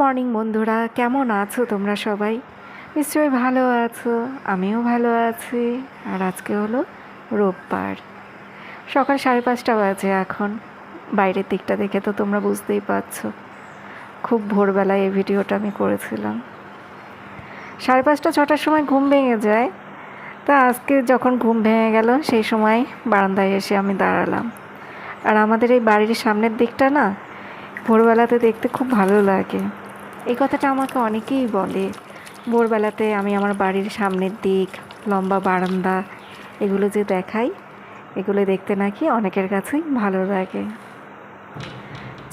Morning বন্ধুরা, কেমন আছো তোমরা সবাই? নিশ্চয়ই ভালো আছো, আমিও ভালো আছি, আর আজকে হলো রোববার। সকাল সাড়ে পাঁচটা বাজে এখন, বাইরের দিকটা দেখে তো তোমরা বুঝতেই পারছ। খুব ভোরবেলায় এই ভিডিওটা আমি করেছিলাম। সাড়ে পাঁচটা, ছটার সময় ঘুম ভেঙে যায়। তা আজকে যখন ঘুম ভেঙে গেল, সেই সময় বারান্দায় এসে আমি দাঁড়ালাম। আর আমাদের এই বাড়ির সামনের দিকটা না, ভোরবেলাতে দেখতে খুব ভালো লাগে। এই কথাটা আমাকে অনেকেই বলে। ভোরবেলাতে আমি আমার বাড়ির সামনের দিক, লম্বা বারান্দা, এগুলো যে দেখাই, এগুলো দেখতে নাকি অনেকের কাছেই ভালো লাগে।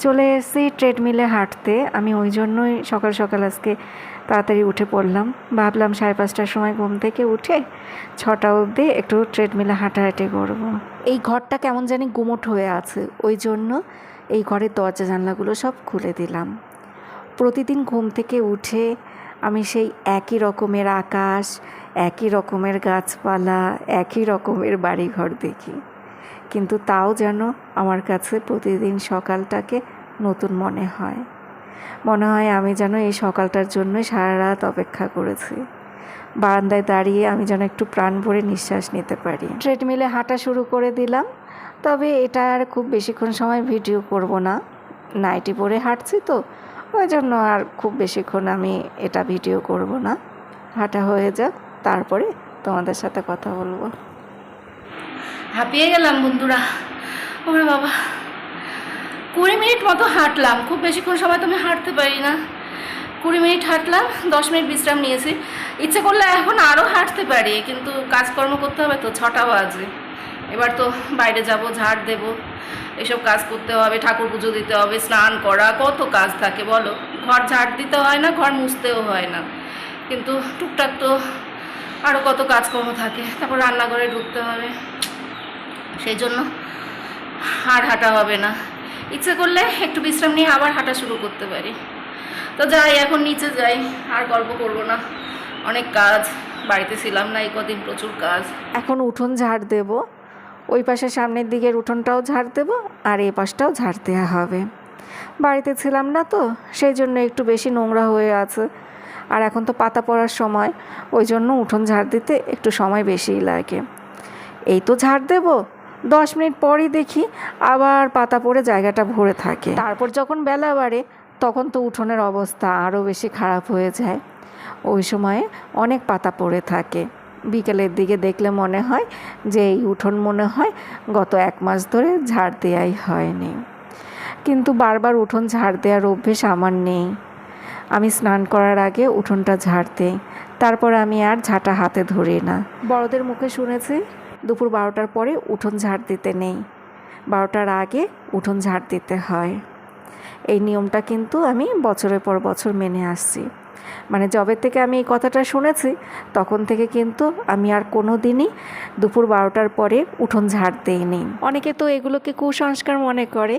চলে এসেছি ট্রেডমিলে হাঁটতে। আমি ওই জন্যই সকাল সকাল আজকে তাড়াতাড়ি উঠে পড়লাম। ভাবলাম সাড়ে পাঁচটার সময় ঘুম থেকে উঠে ছটা অবধি একটু ট্রেডমিলে হাঁটাহাঁটি করব। এই ঘরটা কেমন জানি গুমোট হয়ে আছে। ওই জন্য এই ঘরের দরজা জানলাগুলো সব খুলে দিলাম। প্রতিদিন ঘুম থেকে উঠে আমি সেই একই রকমের আকাশ, একই রকমের গাছপালা, একই রকমের বাড়িঘর দেখি। কিন্তু তাও যেন আমার কাছে প্রতিদিন সকালটাকে নতুন মনে হয়। মনে হয় আমি যেন এই সকালটার জন্য সারা রাত অপেক্ষা করেছি। বারান্দায় দাঁড়িয়ে আমি যেন একটু প্রাণ ভরে নিঃশ্বাস নিতে পারি। ট্রেডমিলে হাঁটা শুরু করে দিলাম, তবে এটা আর খুব বেশিক্ষণ সময় ভিডিও করব না। নাইটি পরে হাঁটছি তো ওই জন্য আর খুব বেশিক্ষণ আমি এটা ভিডিও করব না। হাঁটা হয়ে যাক, তারপরে তোমাদের সাথে কথা বলব। হাঁপিয়ে গেলাম বন্ধুরা। ওরে বাবা। কুড়ি মিনিট মতো হাঁটলাম। খুব বেশিক্ষণ সময় তো আমি হাঁটতে পারি না। কুড়ি মিনিট হাঁটলাম, দশ মিনিট বিশ্রাম নিয়েছি। ইচ্ছে করলে এখন আরও হাঁটতে পারি, কিন্তু কাজকর্ম করতে হবে তো ছটা বাজে। এবার তো বাইরে যাব, ঝাড় দেব। এসব কাজ করতে হবে, ঠাকুর পুজো দিতে হবে, স্নান করা, কত কাজ থাকে বলো? ঘর ঝাড় দিতে হয় না, ঘর মুছতেও হয় না। কিন্তু টুকটাক তো আরও কত কাজকর্ম থাকে, তারপর রান্নাঘরে ঢুকতে হবে। সেই জন্য আর হাঁটা হবে না। ইচ্ছে করলে একটু বিশ্রাম নিয়ে আবার হাঁটা শুরু করতে পারি। তো যাই, এখন নিচে যাই, আর গল্প করব না। অনেক কাজ, বাড়িতে ছিলাম না, এই কদিন প্রচুর কাজ। এখন উঠোন ঝাড় দেব। ওই পাশে সামনের দিকের উঠোনটাও ঝাড় দেব আর এই পাশটাও ঝাড় দেওয়া হবে। বাড়িতে ছিলাম না তো, সেই জন্য একটু বেশি নোংরা হয়ে আছে। আর এখন তো পাতা পড়ার সময়, ওই জন্য উঠোন ঝাড় দিতে একটু সময় বেশিই লাগে। এই তো ঝাড় দেব, দশ মিনিট পরই দেখি আবার পাতা পড়ে জায়গাটা ভরে থাকে। তারপর যখন বেলা বাড়ে, তখন তো উঠোনের অবস্থা আরও বেশি খারাপ হয়ে যায়। ওই সময়ে অনেক পাতা পড়ে থাকে। বিকেলের দিকে দেখলে মনে হয় যে এই উঠোন মনে হয় গত এক মাস ধরে ঝাড় দেওয়াই হয়নি। কিন্তু বারবার উঠোন ঝাড় দেওয়ার অভ্যেস আমার নেই। আমি স্নান করার আগে উঠোনটা ঝাড় দিই, তারপর আমি আর ঝাঁটা হাতে ধরি না। বড়দের মুখে শুনেছি, দুপুর বারোটার পরে উঠোন ঝাড় দিতে নেই, বারোটার আগে উঠোন ঝাড় দিতে হয়। এই নিয়মটা কিন্তু আমি বছরের পর বছর মেনে আসছি। মানে জবে থেকে আমি এই কথাটা শুনেছি, তখন থেকে কিন্তু আমি আর কোনো দিনই দুপুর বারোটার পরে উঠোন ঝাড় দেইনি। অনেকে তো এগুলোকে কুসংস্কার মনে করে,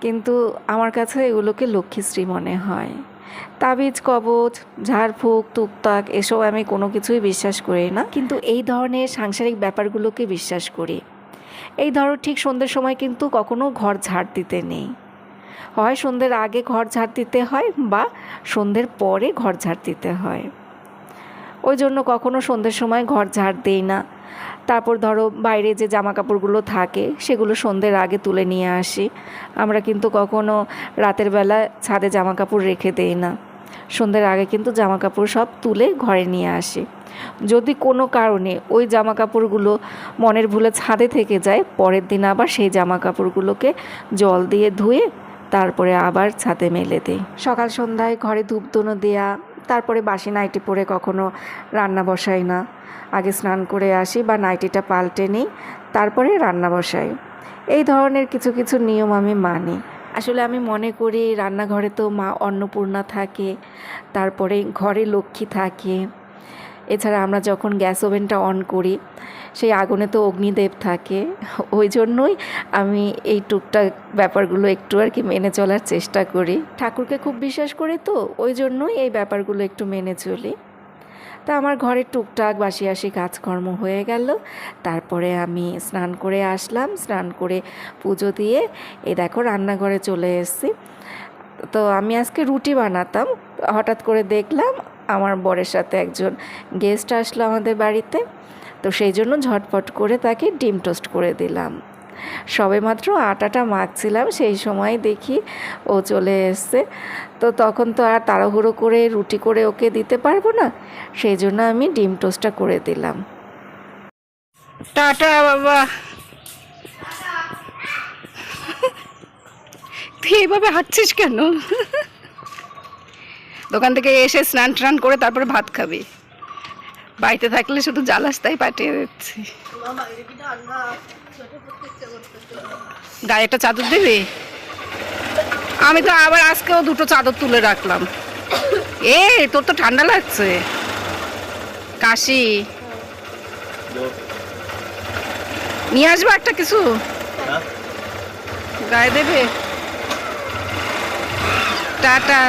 কিন্তু আমার কাছে এগুলোকে লক্ষ্মীশ্রী মনে হয়। তাবিজ, কবচ, ঝাড়ফুঁক টুকটাক এসব আমি কোনো কিছুই বিশ্বাস করি না। কিন্তু এই ধরনের সাংসারিক ব্যাপারগুলোকে বিশ্বাস করি। এই ধরো ঠিক সন্ধ্যের সময় কিন্তু কখনো ঘর ঝাড় দিতে নেই। হয় সন্ধ্যের আগে ঘর ঝাড় দিতে হয় বা সন্ধ্যের পরে ঘর ঝাড় দিতে হয়। ওই জন্য কখনো সন্ধ্যের সময় ঘর ঝাড় দেই না। তারপর ধরো বাইরে যে জামা কাপড়গুলো থাকে, সেগুলো সন্ধ্যের আগে তুলে নিয়ে আসি। আমরা কিন্তু কখনো রাতের বেলা ছাদে জামা কাপড় রেখে দেই না। সন্ধ্যের আগে কিন্তু জামা কাপড় সব তুলে ঘরে নিয়ে আসি। যদি কোনো কারণে ওই জামা কাপড়গুলো মনের ভুলে ছাদে থেকে যায়, পরের দিন আবার সেই জামা কাপড়গুলোকে জল দিয়ে ধুয়ে তারপরে আবার ছাদে মেলে দিই। সকাল সন্ধ্যায় ঘরে ধূপ ধুনো দেওয়া তারপরে বাসি নাইটি পরে কখনো রান্না বসাই না। আগে স্নান করে আসি বা নাইটিটা পাল্টে নিই তারপরে রান্না বসাই। এই ধরনের কিছু কিছু নিয়ম আমি মানি। আসলে আমি মনে করি রান্নাঘরে তো মা অন্নপূর্ণা থাকে তারপরে ঘরে লক্ষ্মী থাকে। এছাড়া আমরা যখন গ্যাস ওভেনটা অন করি সেই আগুনে তো অগ্নিদেব থাকে। ওই জন্যই আমি এই টুকটাক ব্যাপারগুলো একটু আর কি মেনে চলার চেষ্টা করি। ঠাকুরকে খুব বিশ্বাস করি তো, ওই জন্যই এই ব্যাপারগুলো একটু মেনে চলি। তা আমার ঘরের টুকটাক বাসি আসি কাজকর্ম হয়ে গেল। তারপরে আমি স্নান করে আসলাম। স্নান করে পুজো দিয়ে এ দেখো রান্নাঘরে চলে এসেছি। তো আমি আজকে রুটি বানাতাম। হঠাৎ করে দেখলাম আমার বরের সাথে একজন গেস্ট আসলো আমাদের বাড়িতে। তো সেই জন্য ঝটপট করে তাকে ডিম টোস্ট করে দিলাম। সবে মাত্র আটাটা মাখছিলাম, সেই সময় দেখি ও চলে এসছে। তো তখন তো আর তাড়াহুড়ো করে, রুটি করে ওকে দিতে পারব না, সেই জন্য আমি ডিম টোস্টটা করে দিলাম। টাটা, বাবা। তুই এইভাবে হাঁটছিস কেন? দোকান থেকে এসে স্নান টান করে তারপরে ভাত খাবি। বাড়িতে থাকলে শুধু জালাসটাই পাঠিয়ে দিচ্ছি। গায়ে একটা চাদর দিবি? আমি তো আবার আজকেও দুটো চাদর তুলে রাখলাম। এ তোর তো ঠান্ডা লাগছে। কাশি। নিয়ে আসব একটা কিছু? গায়ে দেবে? টাটা।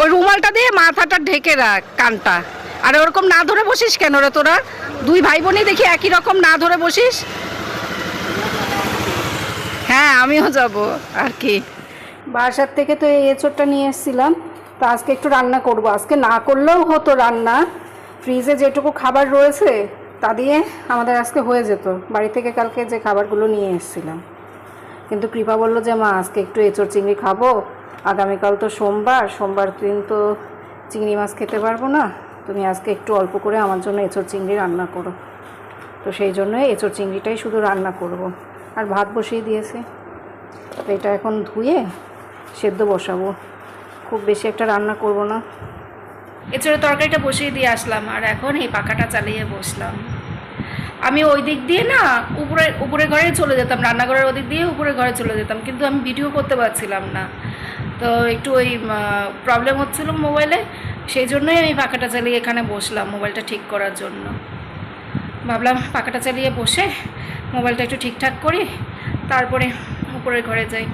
ওই রুমালটা দিয়ে মাথাটা ঢেকে রাখ কানটা। আরে ওরকম না ধরে বসিস কেন রে তোরা? দুই ভাই বোনই দেখি একই রকম না ধরে বসিস। হ্যাঁ আমিও যাব। আর কি? বাসার থেকে তো এই এঁচোড়টা নিয়ে এসেছিলাম। তো আজকে একটু রান্না করব। আজকে না করলেও হতো রান্না। ফ্রিজে যেটুকু খাবার রয়েছে, তা দিয়ে আমাদের আজকে হয়ে যেত। বাড়ি থেকে কালকে যে খাবারগুলো নিয়ে এসেছিলাম। কিন্তু কৃপা বলল যে, মা, আজকে একটু এঁচোড় চিংড়ি খাব। আগামীকাল তো সোমবার সোমবার দিন তো চিংড়ি মাছ খেতে পারব না। তুমি আজকে একটু অল্প করে আমার জন্য এঁচোড় চিংড়ি রান্না করো। তো সেই জন্য এঁচোড় চিংড়িটাই শুধু রান্না করব। আর ভাত বসিয়ে দিয়েছে। তো এটা এখন ধুয়ে সেদ্ধ বসাবো। খুব বেশি একটা রান্না করব না। এছাড়া তরকারিটা বসিয়ে দিয়ে আসলাম আর এখন এই পাখাটা চালিয়ে বসলাম। আমি ওই দিক দিয়ে না উপরে উপরে ঘরে চলে যেতাম। রান্নাঘরের ওদিক দিয়ে উপরে ঘরে চলে যেতাম। কিন্তু আমি ভিডিও করতে পারছিলাম না। তো একটু ওই প্রবলেম হচ্ছিল মোবাইলে সেই জন্যই আমি পাখাটা চালিয়ে এখানে বসলাম মোবাইলটা ঠিক করার জন্য। ভাবলাম পাখাটা চালিয়ে বসে মোবাইলটা একটু ঠিকঠাক করি, তারপরে উপরের ঘরে যাই।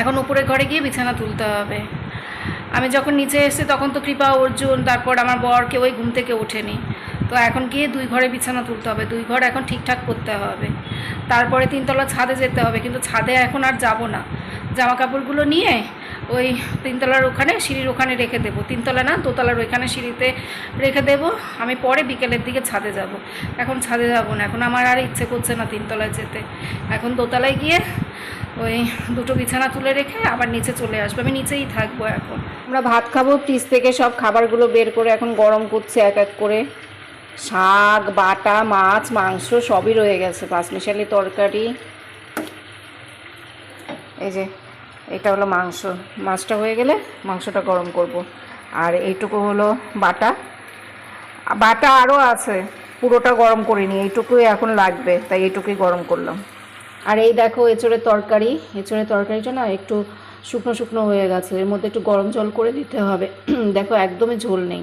এখন উপরের ঘরে গিয়ে বিছানা তুলতে হবে। আমি যখন নিচে এসেছি তখন তো কৃপা অর্জুন, তারপর আমার বর কেউই ঘুম থেকে ওঠেনি। তো এখন গিয়ে দুই ঘরে বিছানা তুলতে হবে, দুই ঘর এখন ঠিকঠাক করতে হবে। তারপরে তিনতলা ছাদে যেতে হবে, কিন্তু ছাদে এখন আর যাব না। জামা কাপড়গুলো নিয়ে ওই তিনতলার ওখানে, সিঁড়ির ওখানে রেখে দেবো। তিনতলা না, দোতলার ওইখানে সিঁড়িতে রেখে দেবো। আমি পরে বিকেলের দিকে ছাদে যাব। এখন ছাদে যাব না। এখন আমার আর ইচ্ছে করছে না তিনতলায় যেতে। এখন দোতলায় গিয়ে ওই দুটো বিছানা তুলে রেখে আবার নিচে চলে আসব। আমি নিচেই থাকব এখন। আমরা ভাত খাব, ফ্রিজ থেকে সব খাবারগুলো বের করে এখন গরম করছে এক এক করে। শাক, বাটা, মাছ, মাংস সবই রয়ে গেছে। পাঁচমিশালি তরকারি। এই যে এটা হলো মাংস। মাছটা হয়ে গেলে মাংসটা গরম করব। আর এইটুকু হলো বাটা। বাটা আরও আছে, পুরোটা গরম করিনি, এইটুকুই এখন লাগবে, তাই এইটুকুই গরম করলাম। আর এই দেখো এঁচড়ের তরকারি এঁচড়ের তরকারিটা না একটু শুকনো শুকনো হয়ে গেছে, এর মধ্যে একটু গরম জল করে দিতে হবে। দেখো একদমই ঝোল নেই।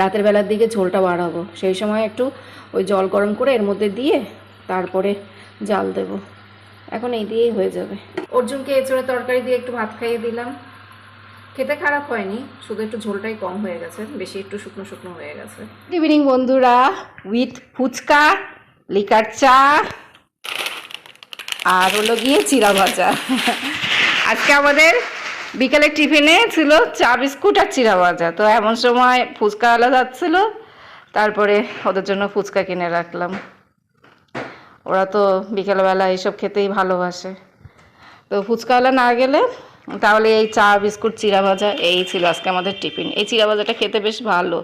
রাতের বেলার দিকে ঝোলটা বাড়াবো, সেই সময় একটু ওই জল গরম করে এর মধ্যে দিয়ে তারপরে জাল দেব। এখন এই দিয়েই হয়ে যাবে। অর্জুনকে এঁচড়ের তরকারি দিয়ে একটু ভাত খাইয়ে দিলাম। খেতে খারাপ হয়নি শুধু একটু ঝোলটাই কম হয়ে গেছে বেশি একটু শুকনো শুকনো হয়ে গেছে। গুড ইভিনিং বন্ধুরা উইথ ফুচকা লিকার চা আর হলো গিয়ে চিরা ভাজা। আজকে আমাদের বিকালে টিফিনে ছিল চা বিস্কুট আর চিরা ভাজা। তো এমন সময় ফুচকাওয়ালা যাচ্ছিল তারপরে ওদের জন্য ফুচকা কিনে রাখলাম। ওরা তো বিকেলবেলা এইসব খেতেই ভালোবাসে। তো ফুচকাওয়ালা না গেলে তাহলে এই চা, বিস্কুট চিরা ভাজা, এই ছিল আজকে আমাদের টিফিন। এই চিরা ভাজাটা খেতে বেশ ভালো।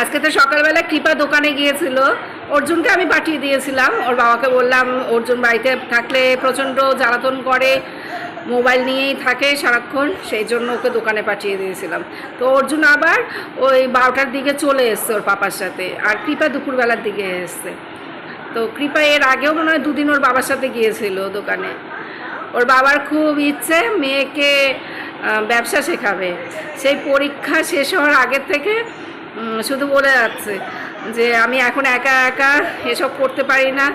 আজকে তো সকালবেলা কৃপা দোকানে গিয়েছিল। অর্জুনকে আমি পাঠিয়ে দিয়েছিলাম। ওর বাবাকে বললাম, অর্জুন বাড়িতে থাকলে প্রচণ্ড জ্বালাতন করে, মোবাইল নিয়েই থাকে সারাক্ষণ, সেই জন্য ওকে দোকানে পাঠিয়ে দিয়েছিলাম। তো অর্জুন আবার ওই বারোটার দিকে চলে এসছে ওর পাপার সাথে। আর কৃপা দুপুরবেলার দিকে এসছে। তো কৃপা এর আগেও মনে হয় দুদিন ওর বাবার সাথে গিয়েছিল দোকানে। ওর বাবার খুব ইচ্ছে মেয়েকে ব্যবসা শেখাবে। সেই পরীক্ষা শেষ হওয়ার আগে থেকে শুধু বলে যাচ্ছে যে আমি এখন একা একা এসব করতে পারি না।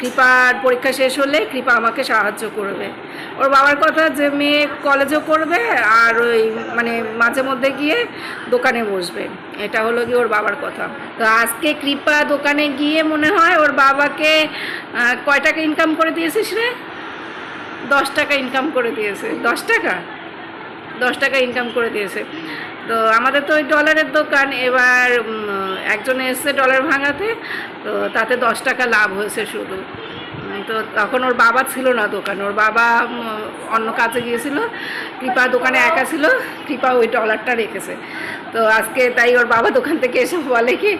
কৃপার পরীক্ষা শেষ হলে কৃপা আমাকে সাহায্য করবে। ওর বাবার কথা যে মেয়ে কলেজও করবে আর ওই মানে মাঝে মধ্যে গিয়ে দোকানে বসবে। এটা হলো কি ওর বাবার কথা। তো আজকে কৃপা দোকানে গিয়ে মনে হয় ওর বাবাকে কয় টাকা ইনকাম করে দিয়েছিস রে? দশ টাকা ইনকাম করে দিয়েছে। দশ টাকা? দশ টাকা ইনকাম করে দিয়েছে। তো আমাদের তো ওই ডলারের দোকান, এবার একজন এসছে ডলার ভাঙাতে, তো তাতে দশ টাকা লাভ হয়েছে শুধু। তো তখন ওর বাবা ছিল না দোকানে। ওর বাবা অন্য কাজে গিয়েছিল। কৃপা দোকানে একা ছিল। কৃপা ওই ডলারটা রেখেছে। তো আজকে তাই ওর বাবা দোকান থেকে এসে বলে কি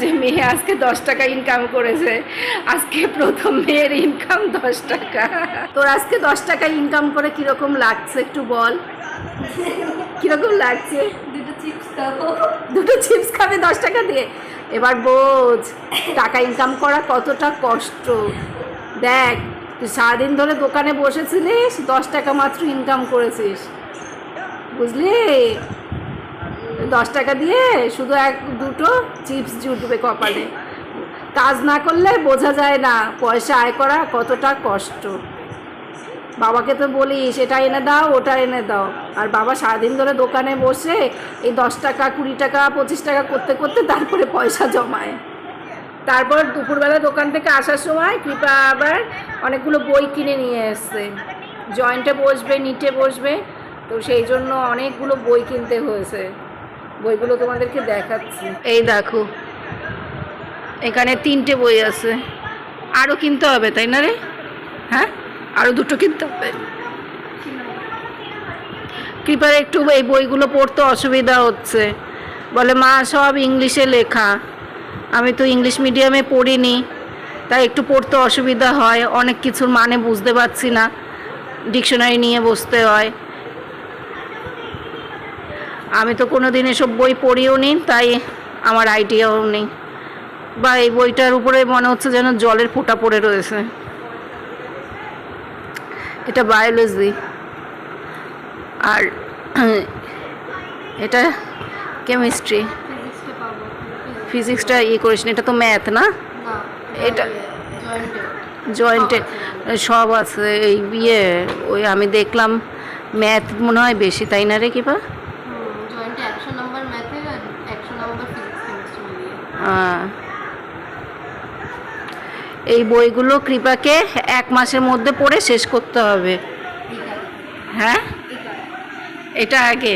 যে মেয়ে আজকে দশ টাকা ইনকাম করেছে। আজকে প্রথম মেয়ের ইনকাম দশ টাকা। তোর আজকে দশ টাকা ইনকাম করে কীরকম লাগছে একটু বল। কীরকম লাগছে? দুটো চিপস খাব। দুটো চিপস খাবে দশ টাকা দিয়ে? এবার বোঝ টাকা ইনকাম করা কতটা কষ্ট। দেখ, তুই সারাদিন ধরে দোকানে বসেছিলিস, দশ টাকা মাত্র ইনকাম করেছিস। বুঝলি? দশ টাকা দিয়ে শুধু এক, দুটো চিপস জুটবে কপালে। কাজ না করলে বোঝা যায় না, পয়সা আয় করা কতটা কষ্ট। বাবাকে তো বলিস, এটা এনে দাও, ওটা এনে দাও। আর বাবা সারাদিন ধরে দোকানে বসে এই দশ টাকা, কুড়ি টাকা, পঁচিশ টাকা করতে করতে তারপরে পয়সা জমায়। তারপর দুপুরবেলা দোকান থেকে আসার সময় কৃপা আবার অনেকগুলো বই কিনে নিয়ে এসছে। জয়েন্টে বসবে, নিটে বসবে, তো সেই জন্য অনেকগুলো বই কিনতে হয়েছে। বইগুলো তোমাদেরকে দেখাচ্ছি। এই দেখো, এখানে তিনটে বই আছে। আরও কিনতে হবে, তাই না রে? হ্যাঁ? আরও দুটো কিনতে হবে। কৃপার একটু এই বইগুলো পড়তে অসুবিধা হচ্ছে। বলে, মা, সব ইংলিশে লেখা। আমি তো ইংলিশ মিডিয়ামে পড়িনি, তাই একটু পড়তে অসুবিধা হয়, অনেক কিছুর মানে বুঝতে পারছি না ডিকশনারি নিয়ে বসতে হয়। আমি তো কোনো দিন এসব বই পড়িও নি, তাই আমার আইডিয়াও নেই। বা এই বইটার উপরে মনে হচ্ছে যেন জলের ফোঁটা পড়ে রয়েছে। এটা বায়োলজি আর এটা কেমিস্ট্রি ফিজিক্সটা ইয়ে করিস এটা তো ম্যাথ না? এটা জয়েন্টে জয়েন্টে সব আছে এই ইয়ে ওই আমি দেখলাম ম্যাথ মনে হয় বেশি তাই না রে কিবা জয়েন্টে একশো নম্বর একশো নম্বর ফিজিক্স কেমিস্ট্রি মিলিয়ে আহ, এই বইগুলো কৃপাকে এক মাসের মধ্যে পড়ে শেষ করতে হবে। হ্যাঁ? এটা আগে।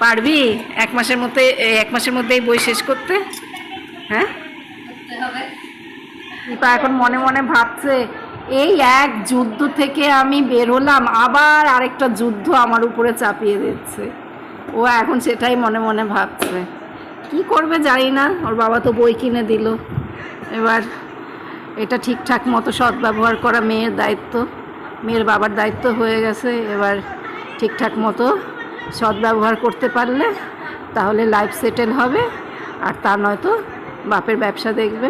পারবি? এক মাসের মধ্যে এক মাসের মধ্যে এই বই শেষ করতে? হ্যাঁ? দীপা এখন মনে মনে ভাবছে এই এক যুদ্ধ থেকে আমি বের হলাম আবার আরেকটা যুদ্ধ আমার উপরে চাপিয়ে দিচ্ছে। ও এখন সেটাই মনে মনে ভাবছে। কি করবে জানি না ওর বাবা তো বই কিনে দিল। এবার এটা ঠিকঠাক মতো সদ্ব্যবহার করা মেয়ের দায়িত্ব। মেয়ের বাবার দায়িত্ব হয়ে গেছে এবার ঠিকঠাক মতো সদ্ব্যবহার করতে পারলে তাহলে লাইফ সেটেল হবে আর তা নয়তো বাপের ব্যবসা দেখবে?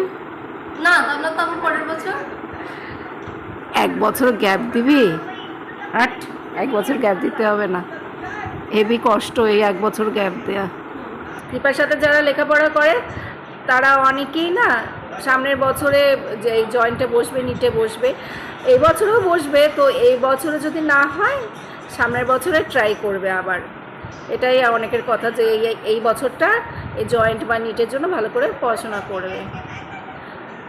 না তাহলে তো আবার পরের বছর। এক বছর গ্যাপ দিবি? আট এক বছর গ্যাপ দিতে হবে না। হেভি কষ্ট এই এক বছর গ্যাপ দেয়া। কৃপার সাথে যারা লেখাপড়া করে তারা অনেকেই না সামনের বছরে যে এই জয়েন্টে বসবে নিটে বসবে এই বছরেও বসবে। তো এই বছরে যদি না হয় সামনের বছরে ট্রাই করবে আবার। এটাই অনেকের কথা যে এই এই বছরটা এই জয়েন্ট বা নিটের জন্য ভালো করে পড়াশোনা করবে।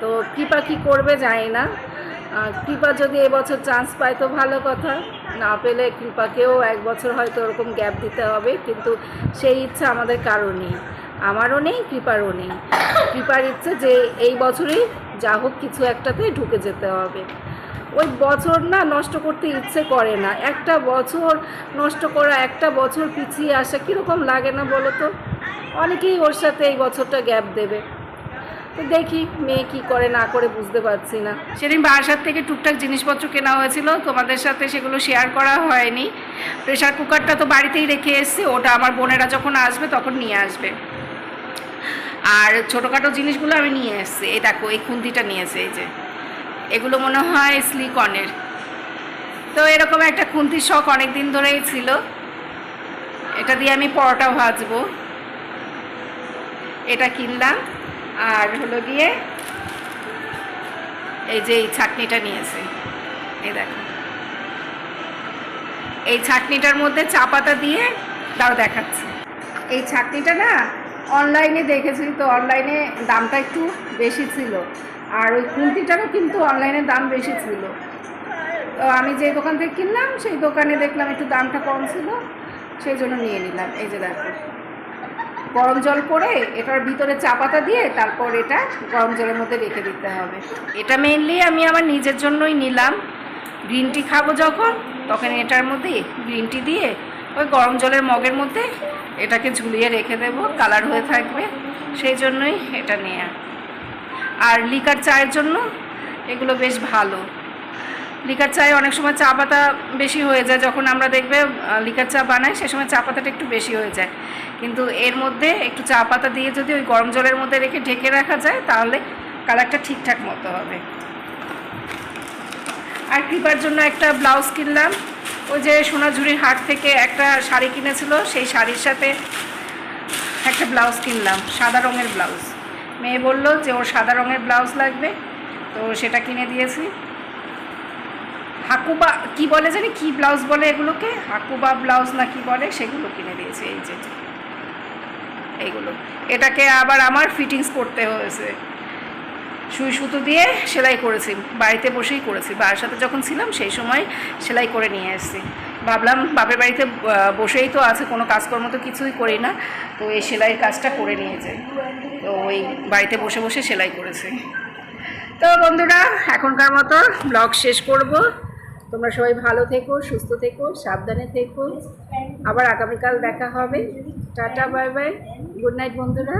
তো কৃপা কি করবে জানি না। কৃপা যদি এবছর চান্স পায় তো ভালো কথা। না পেলে কৃপাকেও এক বছর হয়তো ওরকম গ্যাপ দিতে হবে, কিন্তু সেই ইচ্ছা আমাদের কারও নেই। আমারও নেই, কৃপারও নেই। কৃপার ইচ্ছে যে এই বছরেই যা হোক কিছু একটাতে ঢুকে যেতে হবে। ওই বছর না নষ্ট করতে ইচ্ছে করে না। একটা বছর নষ্ট করা, একটা বছর পিছিয়ে আসা কীরকম লাগে না বলো তো? অনেকেই ওর সাথে এই বছরটা গ্যাপ দেবে। তো দেখি মেয়ে কি করে না করে বুঝতে পারছি না। সেদিন বারাসাত থেকে টুকটাক জিনিসপত্র কেনা হয়েছিল, তোমাদের সাথে সেগুলো শেয়ার করা হয়নি। প্রেশার কুকারটা তো বাড়িতেই রেখে এসেছি, ওটা আমার বোনেরা যখন আসবে তখন নিয়ে আসবে। আর ছোটোখাটো জিনিসগুলো আমি নিয়ে এসেছি, এই দেখো, এই খুন্তিটা নিয়েছে, এই যে। এগুলো মনে হয় স্লিকনের তো এরকম একটা খুন্তির শখ অনেক দিন ধরেই ছিল। এটা দিয়ে আমি পরোটা ভাজবো। এটা কিনলাম, আর হলো গিয়ে এই যে এই ছাটনিটা নিয়েছে, এই দেখো। এই ছাটনিটার মধ্যে চা পাতা দিয়ে তাও দেখাচ্ছে। এই ছাটনিটা না অনলাইনে দেখেছি তো, অনলাইনে দামটা একটু বেশি ছিল, আর ওই খুন্তিটারও কিন্তু অনলাইনে দাম বেশি ছিল। তো আমি যে দোকান থেকে কিনলাম, সেই দোকানে দেখলাম একটু দামটা কম ছিল, সেই জন্য নিয়ে নিলাম। এই যে দেখো। গরম জল করে এটার ভিতরে চা পাতা দিয়ে তারপর এটা গরম জলের মধ্যে রেখে দিতে হবে। এটা মেনলি আমি আমার নিজের জন্যই নিলাম। গ্রিন টি খাব যখন, তখন এটার মধ্যে গ্রিন টি দিয়ে ওই গরম জলের মগের মধ্যে এটাকে ঝুলিয়ে রেখে দেবো কালার হয়ে থাকবে। সেই জন্যই এটা নেয়া। আর লিকার চায়ের জন্য এগুলো বেশ ভালো। লিকার চায়ে অনেক সময় চা পাতা বেশি হয়ে যায়, যখন আমরা দেখবে লিকার চা বানাই সে সময় চা পাতাটা একটু বেশি হয়ে যায়। কিন্তু এর মধ্যে একটু চা পাতা দিয়ে যদি ওই গরম জলের মধ্যে রেখে ঢেকে রাখা যায়, তাহলে কালারটা ঠিকঠাক মতো হবে। আর কৃপার জন্য একটা ব্লাউজ কিনলাম। ওই যে সোনাঝুরির হাট থেকে একটা শাড়ি কিনেছিল, সেই শাড়ির সাথে একটা ব্লাউজ কিনলাম, সাদা রঙের ব্লাউজ। মেয়ে বলল যে, ওর সাদা রঙের ব্লাউজ লাগবে। তো সেটা কিনে দিয়েছি। হাকুবা কি বলে জানি? কি ব্লাউজ বলে এগুলোকে? হাকুবা ব্লাউজ না কি বলে? সেগুলো কিনে দিয়েছে, এই যে, এইগুলো। এটাকে আবার আমার ফিটিংস করতে হয়েছে। সুই সুতো দিয়ে সেলাই করেছি, বাড়িতে বসেই করেছি। বাবার সাথে যখন ছিলাম, সেই সময় সেলাই করে নিয়ে এসেছি। ভাবলাম বাপের বাড়িতে বসেই তো আছে, কোনো কাজকর্ম তো কিছুই করি না। তো এই সেলাইয়ের কাজটা করে নিয়ে যাই তো ওই বাড়িতে বসে বসে সেলাই করেছি। তো বন্ধুরা, এখনকার মতো ব্লগ শেষ করব। তোমরা সবাই ভালো থেকো, সুস্থ থেকো, সাবধানে থেকো। আবার আগামীকাল দেখা হবে। Tata, bye bye. Good night, বন্ধুরা।